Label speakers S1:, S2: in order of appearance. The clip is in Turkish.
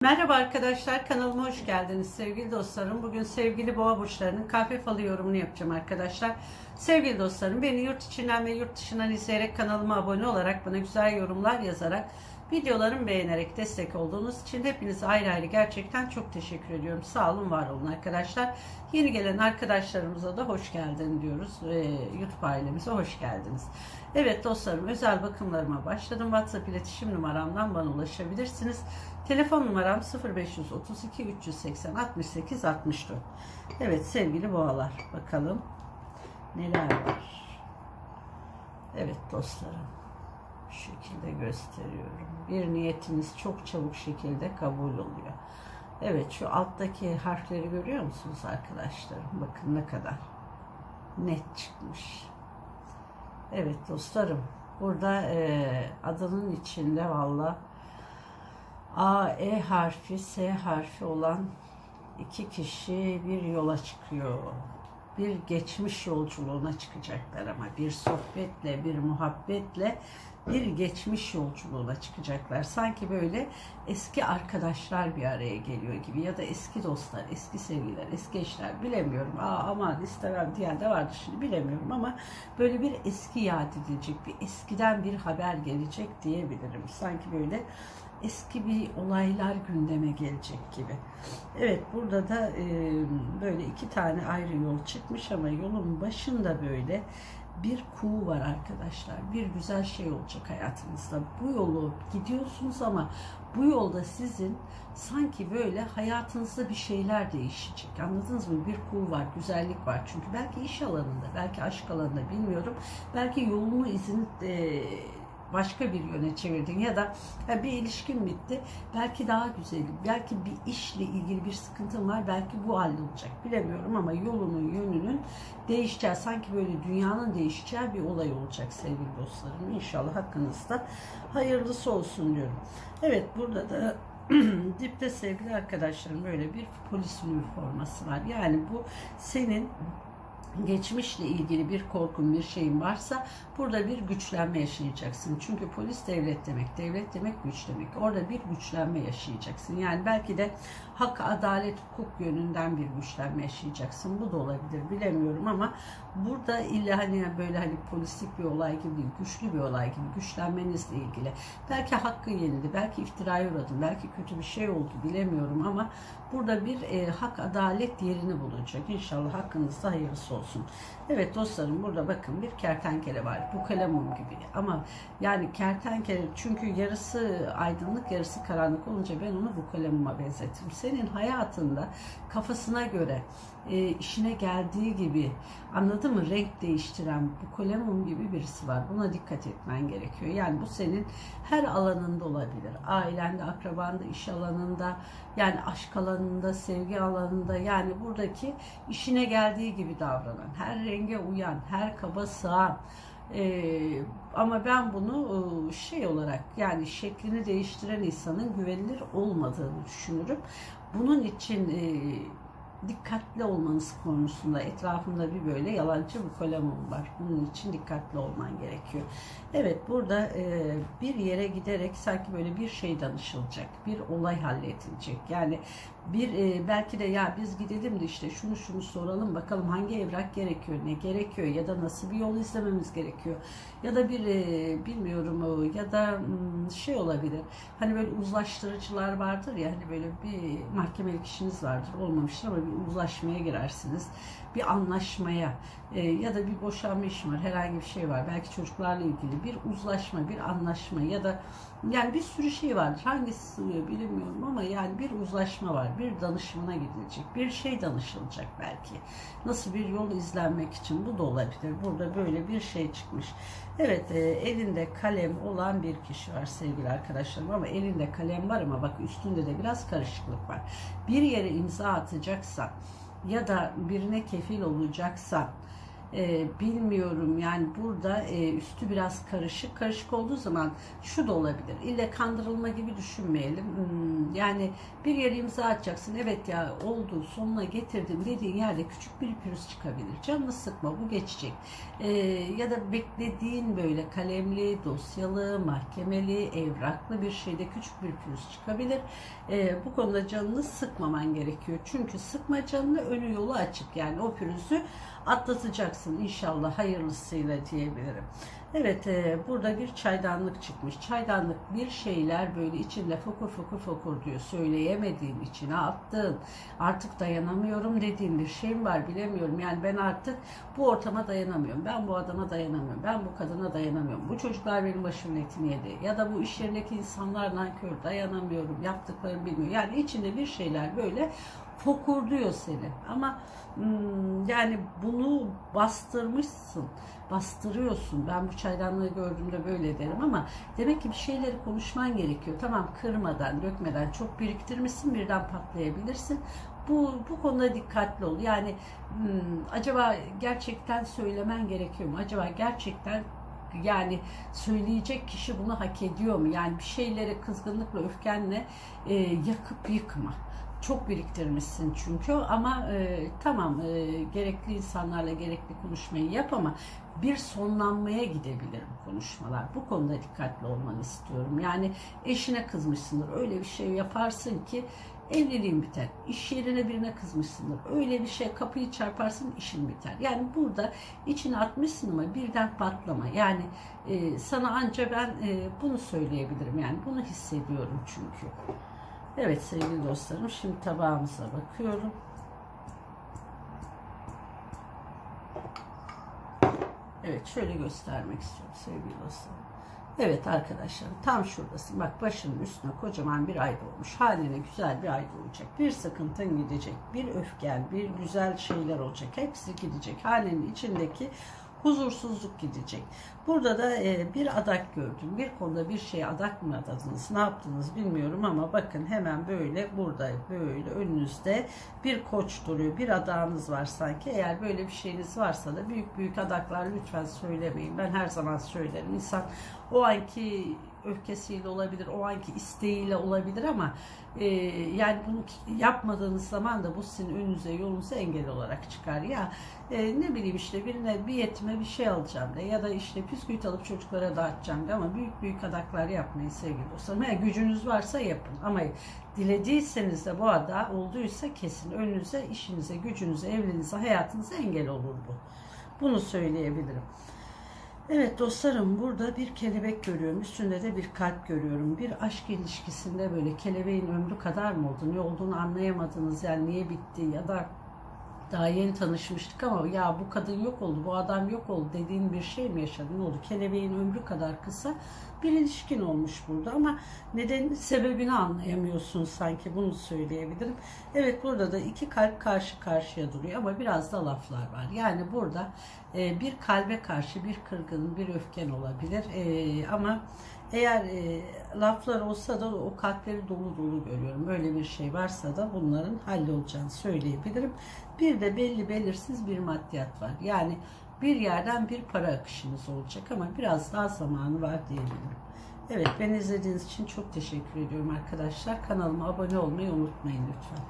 S1: Merhaba arkadaşlar kanalıma hoş geldiniz sevgili dostlarım. Bugün sevgili boğa burçlarının kahve falı yorumunu yapacağım arkadaşlar. Sevgili dostlarım beni yurt içinden ve yurt dışından izleyerek kanalıma abone olarak bana güzel yorumlar yazarak videolarımı beğenerek destek olduğunuz için hepinize ayrı ayrı gerçekten çok teşekkür ediyorum. Sağ olun var olun arkadaşlar. Yeni gelen arkadaşlarımıza da hoş geldin diyoruz. Ee, YouTube ailemize hoş geldiniz. Evet dostlarım özel bakımlarıma başladım. WhatsApp iletişim numaramdan bana ulaşabilirsiniz. Telefon numaram 0532 380 68 64. Evet sevgili boğalar bakalım neler var. Evet dostlarım şekilde gösteriyorum. Bir niyetiniz çok çabuk şekilde kabul oluyor. Evet şu alttaki harfleri görüyor musunuz arkadaşlarım? Bakın ne kadar net çıkmış. Evet dostlarım burada e, adının içinde valla A, E harfi, S harfi olan iki kişi bir yola çıkıyor. Bir geçmiş yolculuğuna çıkacaklar ama bir sohbetle, bir muhabbetle bir geçmiş yolculuğuna çıkacaklar. Sanki böyle eski arkadaşlar bir araya geliyor gibi ya da eski dostlar, eski sevgililer, eski eşler bilemiyorum. Aa aman istemem diyen de vardı şimdi bilemiyorum ama böyle bir eski yad edilecek, bir eskiden bir haber gelecek diyebilirim. Sanki böyle eski bir olaylar gündeme gelecek gibi. Evet burada da e, böyle iki tane ayrı yol çıkmış ama yolun başında böyle bir kuğu var arkadaşlar. Bir güzel şey olacak hayatınızda. Bu yolu gidiyorsunuz ama bu yolda sizin sanki böyle hayatınızda bir şeyler değişecek. Anladınız mı? Bir kuğu var, güzellik var. Çünkü belki iş alanında, belki aşk alanında bilmiyorum. Belki yolunu izin e, başka bir yöne çevirdin ya da ya bir ilişkin bitti. Belki daha güzeli, belki bir işle ilgili bir sıkıntın var. Belki bu hallolacak. Bilemiyorum ama yolunun, yönünün değişeceği, sanki böyle dünyanın değişeceği bir olay olacak sevgili dostlarım. İnşallah hakkınızda hayırlısı olsun diyorum. Evet burada da dipte sevgili arkadaşlarım böyle bir polis üniforması var. Yani bu senin geçmişle ilgili bir korkun, bir şeyin varsa burada bir güçlenme yaşayacaksın. Çünkü polis devlet demek, devlet demek güç demek. Orada bir güçlenme yaşayacaksın. Yani belki de hak, adalet, hukuk yönünden bir güçlenme yaşayacaksın. Bu da olabilir, bilemiyorum ama burada illa hani böyle hani polislik bir olay gibi değil, güçlü bir olay gibi güçlenmenizle ilgili. Belki hakkı yenildi, belki iftiraya uğradın, belki kötü bir şey oldu bilemiyorum ama burada bir e, hak, adalet yerini bulacak. İnşallah hakkınızda hayırlısı olsun. Evet dostlarım burada bakın bir kertenkele var. Bu kalemum gibi. Ama yani kertenkele çünkü yarısı aydınlık yarısı karanlık olunca ben onu bu kalemuma benzetirim. Senin hayatında kafasına göre e, işine geldiği gibi anladın mı renk değiştiren bu kalemum gibi birisi var. Buna dikkat etmen gerekiyor. Yani bu senin her alanında olabilir. Ailende, akrabanda, iş alanında, yani aşk alanında, sevgi alanında yani buradaki işine geldiği gibi davranan, her renge uyan, her kaba sığan, ee, ama ben bunu e, şey olarak yani şeklini değiştiren insanın güvenilir olmadığını düşünürüm. Bunun için e, dikkatli olmanız konusunda etrafında bir böyle yalancı bir kolemon var. Bunun için dikkatli olman gerekiyor. Evet burada e, bir yere giderek sanki böyle bir şey danışılacak. Bir olay halledilecek. Yani bir e, belki de ya biz gidelim de işte şunu şunu soralım bakalım hangi evrak gerekiyor, ne gerekiyor ya da nasıl bir yol izlememiz gerekiyor. Ya da bir e, bilmiyorum ya da şey olabilir. Hani böyle uzlaştırıcılar vardır ya hani böyle bir mahkemelik işiniz vardır olmamıştır ama bir uzlaşmaya girersiniz. Bir anlaşmaya e, ya da bir boşanma işi var herhangi bir şey var. Belki çocuklarla ilgili bir uzlaşma, bir anlaşma ya da yani bir sürü şey vardır. Hangisi sığıyor bilmiyorum ama yani bir uzlaşma var. Bir danışmana gidilecek. Bir şey danışılacak belki. Nasıl bir yol izlenmek için bu da olabilir. Burada böyle bir şey çıkmış. Evet e, elinde kalem olan bir kişi var sevgili arkadaşlarım ama elinde kalem var ama bak üstünde de biraz karışıklık var. Bir yere imza atacaksa ya da birine kefil olacaksa e, bilmiyorum yani burada e, üstü biraz karışık. Karışık olduğu zaman şu da olabilir. İlle kandırılma gibi düşünmeyelim. Hmm, yani bir yere imza atacaksın. Evet ya oldu sonuna getirdim dediğin yerde küçük bir pürüz çıkabilir. Canını sıkma bu geçecek. E, ya da beklediğin böyle kalemli, dosyalı, mahkemeli, evraklı bir şeyde küçük bir pürüz çıkabilir. E, bu konuda canını sıkmaman gerekiyor. Çünkü sıkma canını önü yolu açık. Yani o pürüzü atlatacaksın inşallah hayırlısıyla diyebilirim. Evet e, burada bir çaydanlık çıkmış. Çaydanlık bir şeyler böyle içinde fokur fokur fokur diyor. Söyleyemediğin içine attığın artık dayanamıyorum dediğin bir şey mi var bilemiyorum. Yani ben artık bu ortama dayanamıyorum. Ben bu adama dayanamıyorum. Ben bu kadına dayanamıyorum. Bu çocuklar benim başımın etini yedi. Ya da bu iş yerindeki insanlar nankör dayanamıyorum. Yaptıklarını bilmiyor. Yani içinde bir şeyler böyle fokurduyor seni. Ama hmm, yani bunu bastırmışsın, bastırıyorsun. Ben bu çaydanlığı gördüğümde böyle derim ama demek ki bir şeyleri konuşman gerekiyor. Tamam kırmadan, dökmeden çok biriktirmişsin birden patlayabilirsin. Bu, bu konuda dikkatli ol. Yani hmm, acaba gerçekten söylemen gerekiyor mu? Acaba gerçekten yani söyleyecek kişi bunu hak ediyor mu? Yani bir şeyleri kızgınlıkla, öfkenle e, yakıp yıkma çok biriktirmişsin çünkü ama e, tamam e, gerekli insanlarla gerekli konuşmayı yap ama bir sonlanmaya gidebilir bu konuşmalar. Bu konuda dikkatli olmanı istiyorum. Yani eşine kızmışsındır. Öyle bir şey yaparsın ki evliliğin biter. İş yerine birine kızmışsındır. Öyle bir şey kapıyı çarparsın işin biter. Yani burada içine atmışsın ama birden patlama. Yani e, sana anca ben e, bunu söyleyebilirim. Yani bunu hissediyorum çünkü. Evet sevgili dostlarım şimdi tabağımıza bakıyorum. Evet şöyle göstermek istiyorum sevgili dostlarım. Evet arkadaşlarım tam şuradasın. Bak başının üstüne kocaman bir ay doğmuş. Haline güzel bir ay doğacak. Bir sıkıntın gidecek. Bir öfken, bir güzel şeyler olacak. Hepsi gidecek. Hanenin içindeki huzursuzluk gidecek. Burada da e, bir adak gördüm. Bir konuda bir şey adak mı adadınız, ne yaptınız bilmiyorum ama bakın hemen böyle burada böyle önünüzde bir koç duruyor. Bir adağınız var sanki. Eğer böyle bir şeyiniz varsa da büyük büyük adaklar lütfen söylemeyin. Ben her zaman söylerim. İnsan o anki öfkesiyle olabilir, o anki isteğiyle olabilir ama e, yani bunu yapmadığınız zaman da bu sizin önünüze yolunuza engel olarak çıkar. Ya e, ne bileyim işte birine bir yetime bir şey alacağım de ya da işte püsküvit alıp çocuklara dağıtacağım de ama büyük büyük adaklar yapmayın sevgili dostlarım. Eğer gücünüz varsa yapın ama dilediyseniz de bu ada olduysa kesin önünüze, işinize, gücünüze, evliliğinize, hayatınıza engel olur bu. Bunu söyleyebilirim. Evet dostlarım burada bir kelebek görüyorum. Üstünde de bir kalp görüyorum. Bir aşk ilişkisinde böyle kelebeğin ömrü kadar mı oldu? Ne olduğunu anlayamadınız yani niye bitti ya da daha yeni tanışmıştık ama ya bu kadın yok oldu, bu adam yok oldu dediğin bir şey mi yaşadın? Ne oldu? Kelebeğin ömrü kadar kısa bir ilişkin olmuş burada ama neden sebebini anlayamıyorsun sanki bunu söyleyebilirim. Evet burada da iki kalp karşı karşıya duruyor ama biraz da laflar var. Yani burada e, bir kalbe karşı bir kırgın, bir öfken olabilir e, ama eğer e, laflar olsa da o kalpleri dolu dolu görüyorum. Böyle bir şey varsa da bunların hallolacağını söyleyebilirim. Bir de belli belirsiz bir maddiyat var. Yani bir yerden bir para akışınız olacak ama biraz daha zamanı var diyebilirim. Evet beni izlediğiniz için çok teşekkür ediyorum arkadaşlar. Kanalıma abone olmayı unutmayın lütfen.